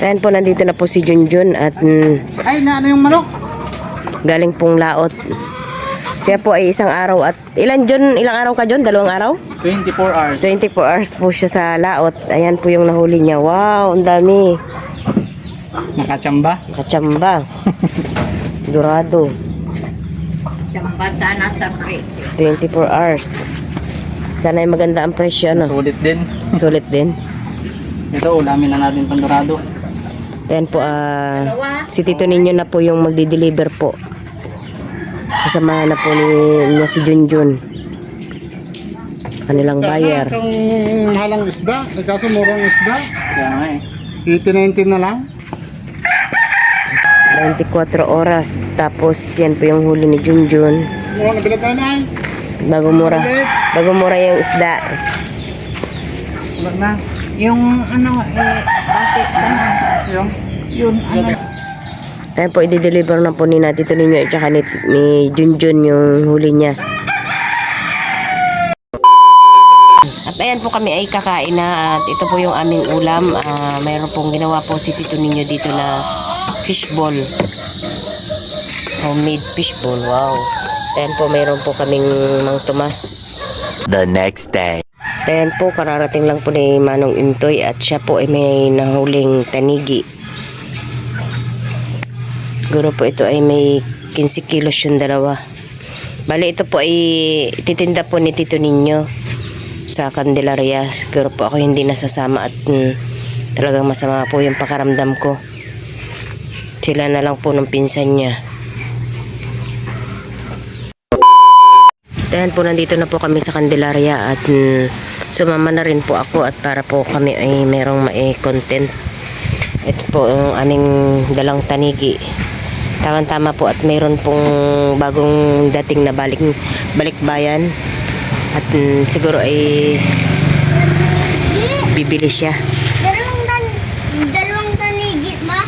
Ayan po, nandito na po si Junjun at mm, Ay, na ano yung manok? galing pong laot. Siya po ay isang araw at ilan Jun, ilang araw ka Jun? Dalawang araw? 24 hours. 24 hours po siya sa laot. Ayan po yung nahuli niya. Wow, ang dami. Nakachamba. Kachamba. Dorado. Chamba sana sa pre. 24 hours. Sana ay maganda ang presyo, no? Sulit din. Sulit din. Ito, ulamin na natin pandorado. Ayan po, ah, si Tito Ninyo na po yung magdi-deliver po. Kasama na po ni, niya si Junjun. Kanilang buyer. Kung halang isda, nagkaso murang isda, Kaya nga eh. 80-90 na lang. 24 oras. Tapos yan po yung huli ni Junjun. Murang nabilag na na Bago mura. Bago mura yung isda. Wala na. Yung ano, eh, bakit ano? Yung, Yun, ano? Kaya po i-deliver na po ni na Tito Ninyo at saka ni, ni Junjun yung huli niya. At ayan po kami ay kakain na at ito po yung aming ulam. Ah, mayroon pong ginawa po si Tito Ninyo dito na fishball. Homemade fishball. Wow. Ayan po mayroon po kaming Mang Tomas. The next day. Ayan po, kararating lang po ni Manong Intoy at siya po ay may nahuling tanigi. Siguro po ito ay may 15 kilos yung dalawa. Bali ito po ay titinda po ni Tito Ninyo sa Candelaria. Siguro po ako hindi nasasama at mm, talagang masama po yung pakaramdam ko. Sila na lang po ng pinsan niya. Ayan po, nandito na po kami sa Candelaria at mm, sumama na rin po ako at para po kami ay merong mai-content. Ito po ang aming dalang tanigi. Tama-tama po at mayroon pong bagong dating na balik, balikbayan. At mm, siguro ay bibili siya. Dalawang tan dalawang tanigi ma.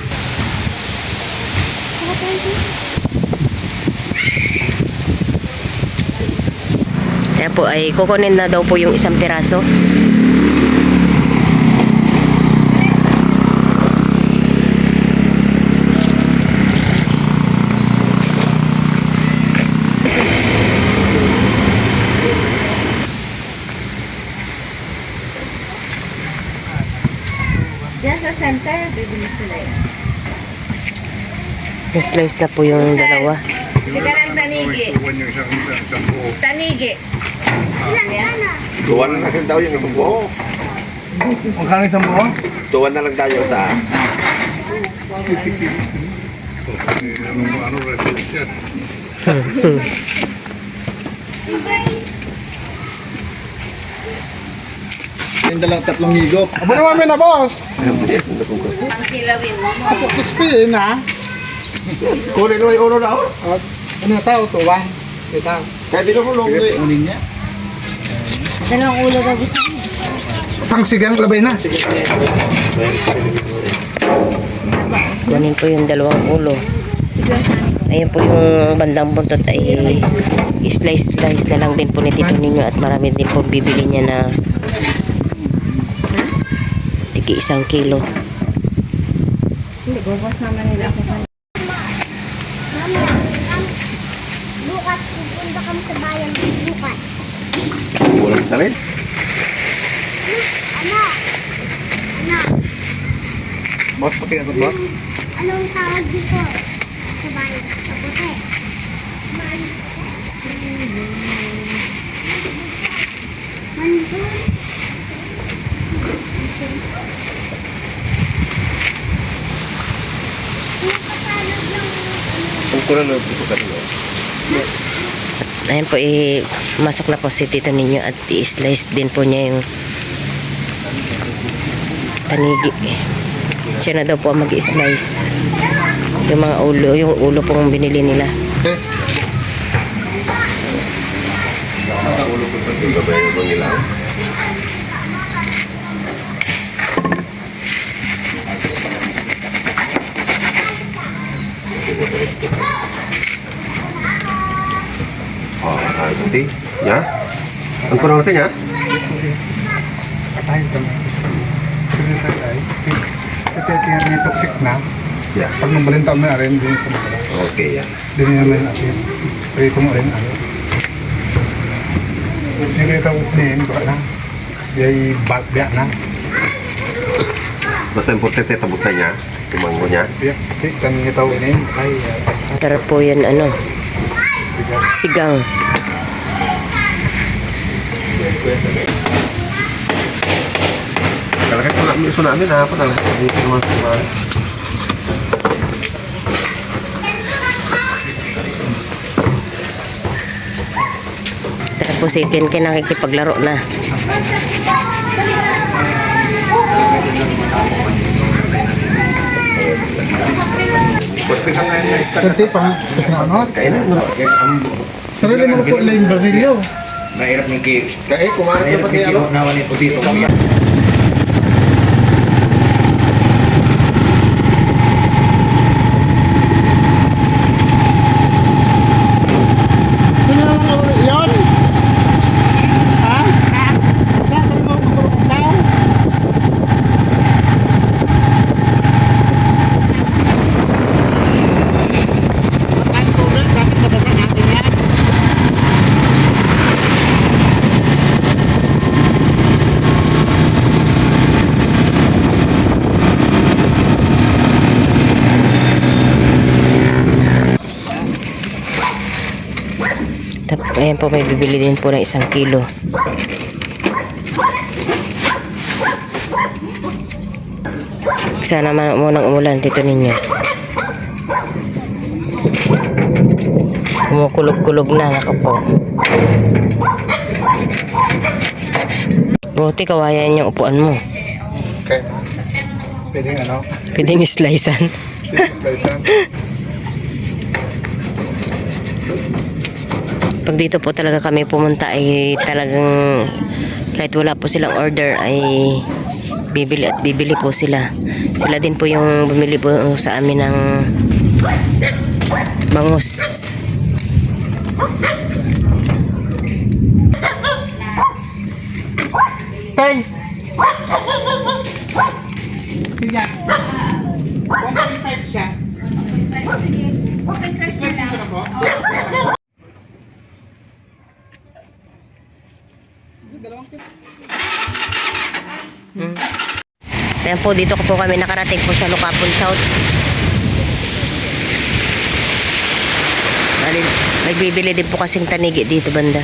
Kaya po ay kukunin na daw po yung isang piraso. Diyan sa center, bibili sila yan. Slice na po yung dalawa. Hindi ka ng tanigi. Tanigi. Tuwan na lang daw yung isang buo. Magkano isang buo? Tuwan na lang tayo sa... Yung dalawang tatlong higop. Abo naman may na boss. Pangkilawin mo. Ako crispy na. Kunin mo yung ulo na. At ano tao, tuwan. Kita. Kaya di na mo long eh. Kunin niya. Dalawang ulo daw gusto. Pangsigang labay na. Kunin po yung dalawang ulo. Ayan po yung bandang buntot ay slice-slice na lang din po ni Tito Ninyo at marami din po bibili niya na tigi isang kilo. Hindi, bukas naman nila ako pa. Mama, bukas pupunta kami sa bayan bukas. Walang talit. Ano? Ano? Boss, pati ako boss. Anong tawag dito? Sa bayan. Sa puti. Manhun. Yung katalog ng Kung kunan na ito ka nila. Ayan po, eh, masok na po si Tito Ninyo at i-slice din po niya yung tanigi. Siya na daw po mag-slice. Yung mga ulo, yung ulo pong binili nila. Ilaw? Oh, ah, hindi. Ya? Ang kurang natin, ya? Katayin kami. Sige tayo ay. Ito yung kaya toxic na. Yeah. Pag nambalin taon mo na rin, din. Okay, yan. Din nyo naman asin. Prito mo rin ano. Yung rito din, baka na. Di bak biyak na. Basta importante niya. Tumanggo niya. Biyak. Tik, kan nga tao ini. Ay, ah, Sarap po yun, ano, sigang. Talaga ito namin ha. Apa talaga dito naman sa Tapos si Ken Ken nakikipaglaro na. Kanti pang ano? Kailan? Sarili mo po lang Brazilio. Mahirap ng ki. Kaya kumain Mahirap ng kilo na wani po dito. Sino lang ako yun? Ha? Saan ka mo magulong ang tao? Makain tubig, dapat nabasa natin yan. Tapos, ayan po, may bibili din po ng isang kilo. Sana naman munang umulan dito ninyo. Kumukulog-kulog na, nako po. Buti kawayan yung upuan mo. Okay. Pwedeng ano? Pwedeng slicean. Slice yan. Pag dito po talaga kami pumunta ay talagang kahit wala po silang order ay bibili at bibili po sila. Sila din po yung bumili po sa amin ng bangus. Tay! Tingnan. 1.5 siya. Slice ko na po. Hmm. Ayan po, dito po kami nakarating po sa Lucapon South. Alin, nagbibili din po kasing tanigi dito banda.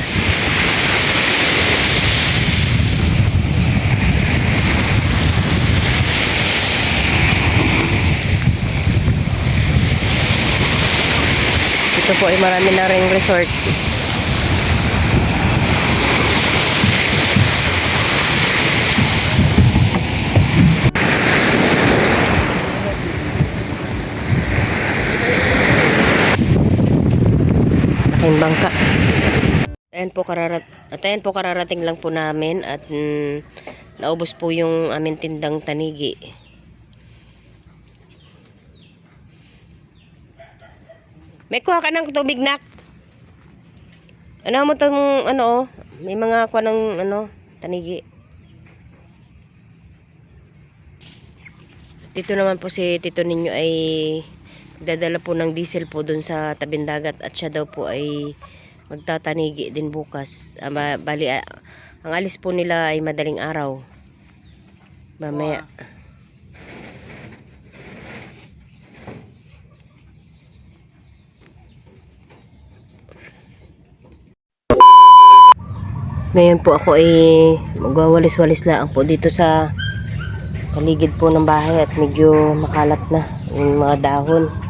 Dito po ay marami na ring resort. Aking bangka. Ayan po kararat at ayan po kararating lang po namin at mm, naubos po yung aming tindang tanigi. May kuha ka ng tubig nak. Ano mo tong ano oh, may mga kuha ng ano tanigi. Dito naman po si tito ninyo ay dadala po ng diesel po doon sa tabing dagat at siya daw po ay magtatanigi din bukas. Ah, ba- bali, ah, ang alis po nila ay madaling araw. Mamaya. Ngayon po ako ay magwawalis-walis lang po dito sa paligid po ng bahay at medyo makalat na yung mga dahon.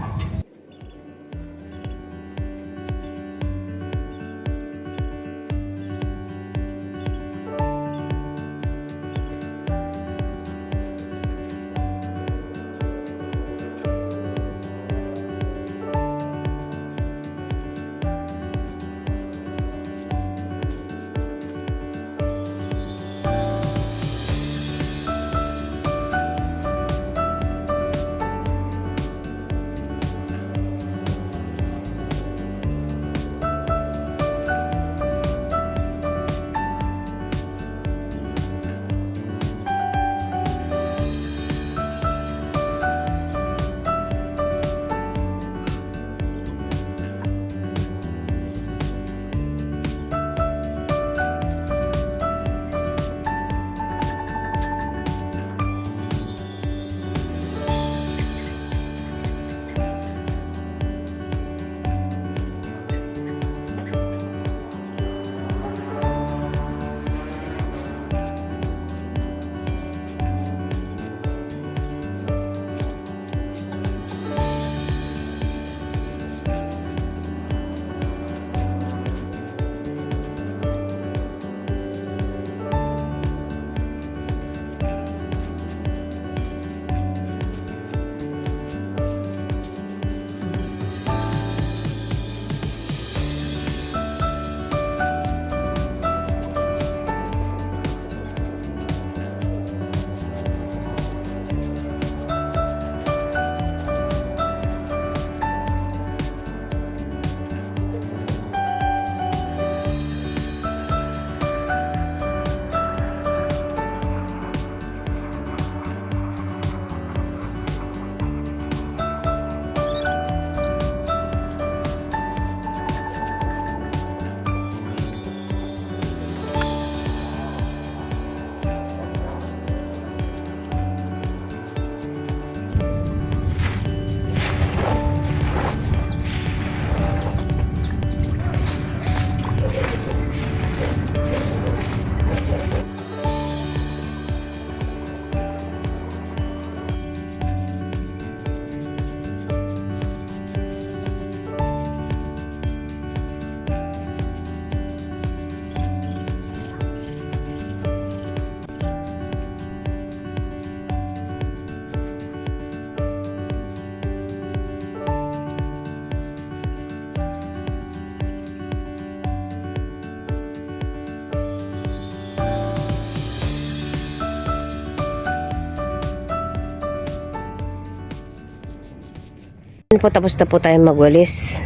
Yan po tapos na po tayo magwalis.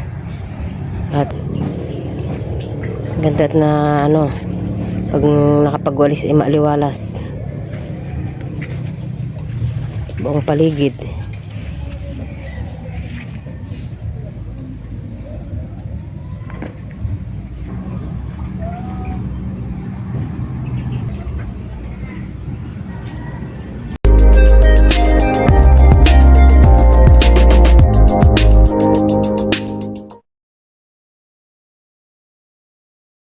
At ganda na ano pag nakapagwalis ay maaliwalas. Buong paligid.